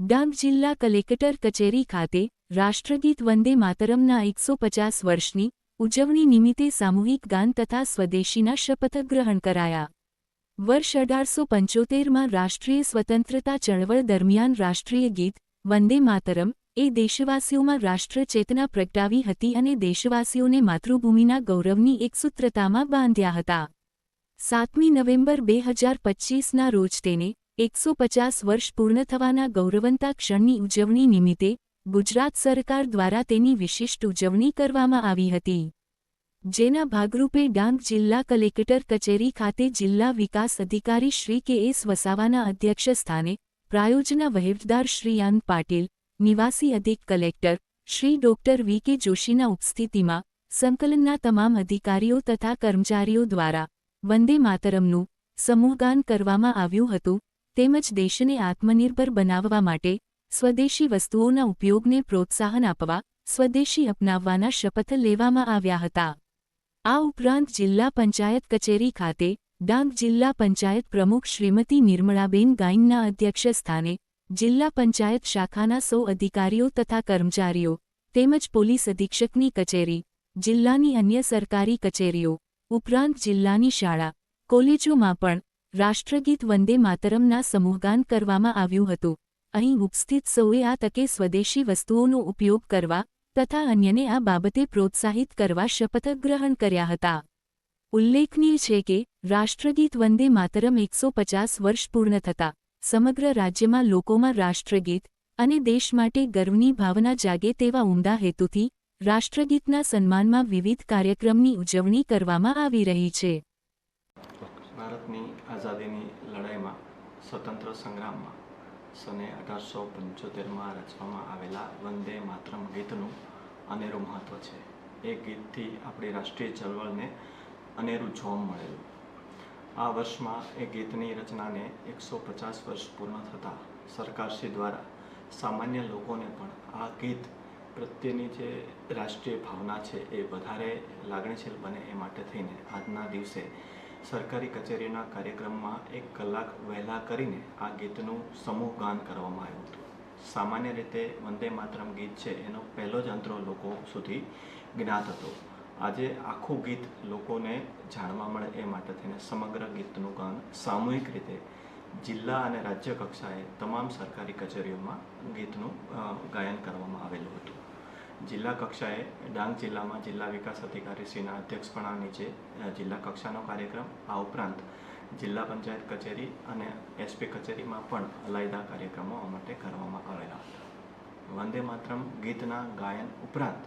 ડાંગ જિલ્લા કલેક્ટર કચેરી ખાતે રાષ્ટ્રગીત વંદે માતરમના એકસો પચાસ વર્ષની ઉજવણી નિમિત્તે સામૂહિક ગાન તથા સ્વદેશીના શપથ ગ્રહણ કરાયા. વર્ષ અઢારસો પંચોતેરમાં રાષ્ટ્રીય સ્વતંત્રતા ચળવળ દરમિયાન રાષ્ટ્રીય ગીત વંદે માતરમ એ દેશવાસીઓમાં રાષ્ટ્રચેતના પ્રગટાવી હતી અને દેશવાસીઓને માતૃભૂમિના ગૌરવની એકસૂત્રતામાં બાંધ્યા હતા. સાતમી નવેમ્બર બે હજાર પચ્ચીસના રોજ તેને એકસો પચાસ વર્ષ પૂર્ણ થવાના ગૌરવંતા ક્ષણની ઉજવણી નિમિત્તે ગુજરાત સરકાર દ્વારા તેની વિશિષ્ટ ઉજવણી કરવામાં આવી હતી. જેના ભાગરૂપે ડાંગ જિલ્લા કલેક્ટર કચેરી ખાતે જિલ્લા વિકાસ અધિકારી શ્રી કે એસ વસાવાના અધ્યક્ષસ્થાને પ્રાયોજના વહીવટદાર શ્રી આનંદ પાટીલ, નિવાસી અધિક કલેક્ટર શ્રી ડોક્ટર વી કે જોશીના ઉપસ્થિતિમાં સંકલનના તમામ અધિકારીઓ તથા કર્મચારીઓ દ્વારા વંદે માતરમનું સમૂહગાન કરવામાં આવ્યું હતું, તેમજ દેશને આત્મનિર્ભર બનાવવા માટે સ્વદેશી વસ્તુઓના ઉપયોગને પ્રોત્સાહન આપવા, સ્વદેશી અપનાવવાના શપથ લેવામાં આવ્યા હતા. આ ઉપરાંત જિલ્લા પંચાયત કચેરી ખાતે ડાંગ જિલ્લા પંચાયત પ્રમુખ શ્રીમતી નિર્મળાબેન ગાઈનના અધ્યક્ષસ્થાને જિલ્લા પંચાયત શાખાના સૌ અધિકારીઓ તથા કર્મચારીઓ તેમજ પોલીસ અધિક્ષકની કચેરી, જિલ્લાની અન્ય સરકારી કચેરીઓ ઉપરાંત જિલ્લાની શાળા, કોલેજોમાં પણ રાષ્ટ્રગીત વંદે માતરમના સમૂહગાન કરવામાં આવ્યું હતું. અહીં ઉપસ્થિત સૌએ આ તકે સ્વદેશી વસ્તુઓનો ઉપયોગ કરવા તથા અન્યને આ બાબતે પ્રોત્સાહિત કરવા શપથ ગ્રહણ કર્યા હતા. ઉલ્લેખનીય છે કે, રાષ્ટ્રગીત વંદે માતરમ એકસો પચાસ વર્ષ પૂર્ણ થતા, સમગ્ર રાજ્યમાં લોકોમાં રાષ્ટ્રગીત અને દેશ માટે ગર્વની ભાવના જાગે તેવા ઉમદા હેતુથી રાષ્ટ્રગીતના સન્માનમાં વિવિધ કાર્યક્રમની ઉજવણી કરવામાં આવી રહી છે. ભારતની આઝાદીની લડાઈમાં સ્વતંત્ર સંગ્રામમાં સને અઢારસો પંચોતેરમાં રચવામાં આવેલા વંદે માતરમ ગીતનું અનેરું મહત્ત્વ છે. એ ગીતથી આપણી રાષ્ટ્રીય ચળવળને અનેરું જોમ મળેલું. આ વર્ષમાં એ ગીતની રચનાને એકસો પચાસ વર્ષ પૂર્ણ થતાં સરકારશ્રી દ્વારા સામાન્ય લોકોને પણ આ ગીત પ્રત્યેની જે રાષ્ટ્રીય ભાવના છે એ વધારે લાગણીશીલ બને એ માટે થઈને આજના દિવસે સરકારી કચેરીના કાર્યક્રમમાં એક કલાક વહેલા કરીને આ ગીતનું સમૂહ ગાન કરવામાં આવ્યું હતું. સામાન્ય રીતે વંદે માતરમ ગીત છે, એનો પહેલો જ અંતરો લોકો સુધી જ્ઞાત હતો. આજે આખું ગીત લોકોને જાણવા મળે એ માટે થઈને સમગ્ર ગીતનું ગાન સામૂહિક રીતે જિલ્લા અને રાજ્ય કક્ષાએ તમામ સરકારી કચેરીઓમાં ગીતનું ગાયન કરવામાં આવેલું હતું. જિલ્લા કક્ષાએ, ડાંગ જિલ્લામાં જિલ્લા વિકાસ અધિકારીશ્રીના અધ્યક્ષપણા નીચે છે જિલ્લા કક્ષાનો કાર્યક્રમ, આ ઉપરાંત જિલ્લા પંચાયત કચેરી અને એસપી કચેરીમાં પણ અલાયદા કાર્યક્રમો માટે કરવામાં આવેલા હતા. વંદે માતરમ ગીતના ગાયન ઉપરાંત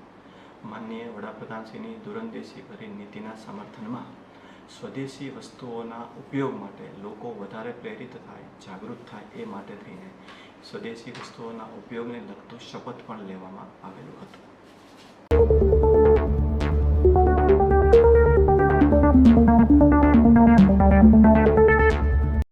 માનનીય વડાપ્રધાનશ્રીની દૂરંદેશી ભરી નીતિના સમર્થનમાં સ્વદેશી વસ્તુઓના ઉપયોગ માટે લોકો વધારે પ્રેરિત થાય, જાગૃત થાય એ માટે થઈને સ્વદેશી વસ્તુઓના ઉપયોગને લગતું શપથ પણ લેવામાં આવેલું હતું.